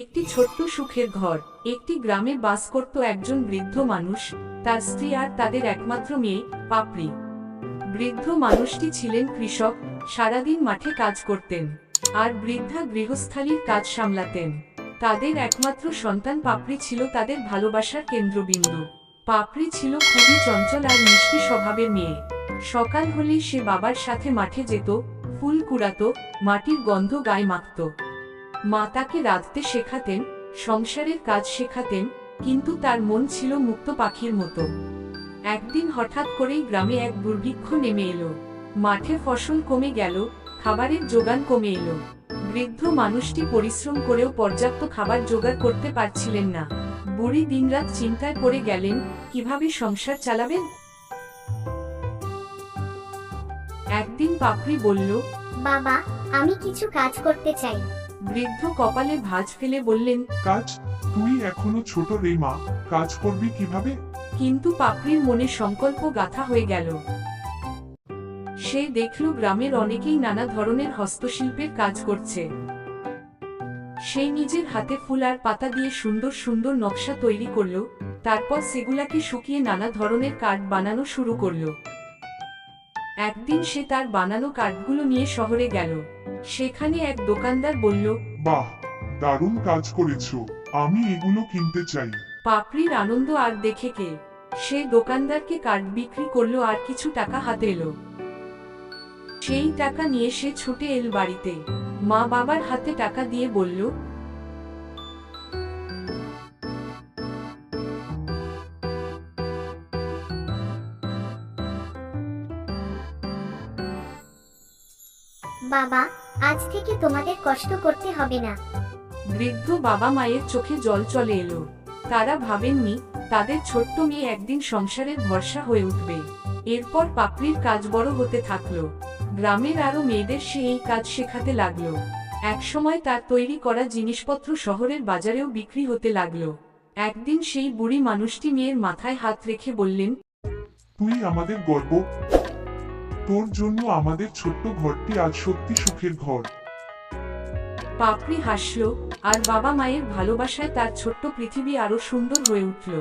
একটি ছোট্ট সুখের ঘর, একটি গ্রামে বাস করত একজন বৃদ্ধ মানুষ, তার স্ত্রী আর তাদের একমাত্র মেয়ে, পাপড়ি। বৃদ্ধ মানুষটি ছিলেন কৃষক, সারাদিন মাঠে কাজ করতেন, আর বৃদ্ধা গৃহস্থালীর কাজ সামলাতেন। তাদের একমাত্র সন্তান পাপড়ি ছিল তাদের ভালোবাসার কেন্দ্রবিন্দু। পাপড়ি ছিল খুবই চঞ্চল আর মিষ্টি স্বভাবের মেয়ে। সকাল হলেই সে বাবার সাথে মাঠে যেত, ফুল কুড়াত, মাটির গন্ধ গায়ে মাখত। মা তাকে রাঁধতে শেখাতেন, সংসারের কাজ শেখাতেন, কিন্তু তার মন ছিল মুক্ত পাখির মতো। একদিন হঠাৎ করেই গ্রামে এক দুর্ভিক্ষ নেমে এলো। মাঠে ফসল কমে গেল, খাবারের যোগান কমে এলো। বৃদ্ধ মানুষটি পরিশ্রম করেও পর্যাপ্ত খাবার জোগাড় করতে পারছিলেন না। বুড়ি দিনরাত চিন্তায় পড়ে গেলেন, কীভাবে সংসার চালাবেন? একদিন পাপড়ি বলল, বাবা, আমি কিছু কাজ করতে চাই। বৃদ্ধ কপালে ভাঁজ ফেলে বললেন কাজ? তুই এখনও ছোট রে মা কাজ করবি কীভাবে? কিন্তু পাপড়ির মনে সংকল্প গাথা হয়ে গেল। সে দেখল গ্রামের অনেকেই নানা ধরনের হস্তশিল্পের কাজ করছে। সে নিজের হাতে ফুল আর পাতা দিয়ে সুন্দর সুন্দর নকশা তৈরি করল তারপর সেগুলাকে শুকিয়ে নানা ধরনের কার্ড বানানো শুরু করল। একদিন সে তার বানানো কার্ডগুলো নিয়ে শহরে গেল। সেখানে এক দোকানদার বলল বাহ দারুণ কাজ করেছ আমি এগুলো কিনতে চাই। পাপড়ির আনন্দ আর দেখে কে? সে দোকানদারকে কার্ড বিক্রি করল আর কিছু টাকা হাতে এলো। সেই টাকা নিয়ে সে ছুটে এল বাড়িতে। মা বাবার হাতে টাকা দিয়ে বলল বাবা আজ থেকে তোমাদের কষ্ট করতে হবে না। বৃদ্ধ বাবা মায়ের চোখে জল চলে এলো। তারা ভাবেননি তাদের ছোট্ট মেয়ে একদিন সংসারের ভরসা হয়ে উঠবে। এরপর পাপড়ির কাজ বড় হতে থাকল। গ্রামের আরও মেয়েদের সে এই কাজ শেখাতে লাগল। একসময় তার তৈরি করা জিনিসপত্র শহরের বাজারেও বিক্রি হতে লাগল। একদিন সেই বুড়ি মানুষটি মেয়ের মাথায় হাত রেখে বললেন তুই আমাদের গর্ব। তোর জন্য আমাদের ছোট্ট ঘরটি আজ সত্যি সুখের ঘর। পাপড়ি হাসল, আর বাবা মায়ের ভালোবাসায় তার ছোট্ট পৃথিবী আরও সুন্দর হয়ে উঠল।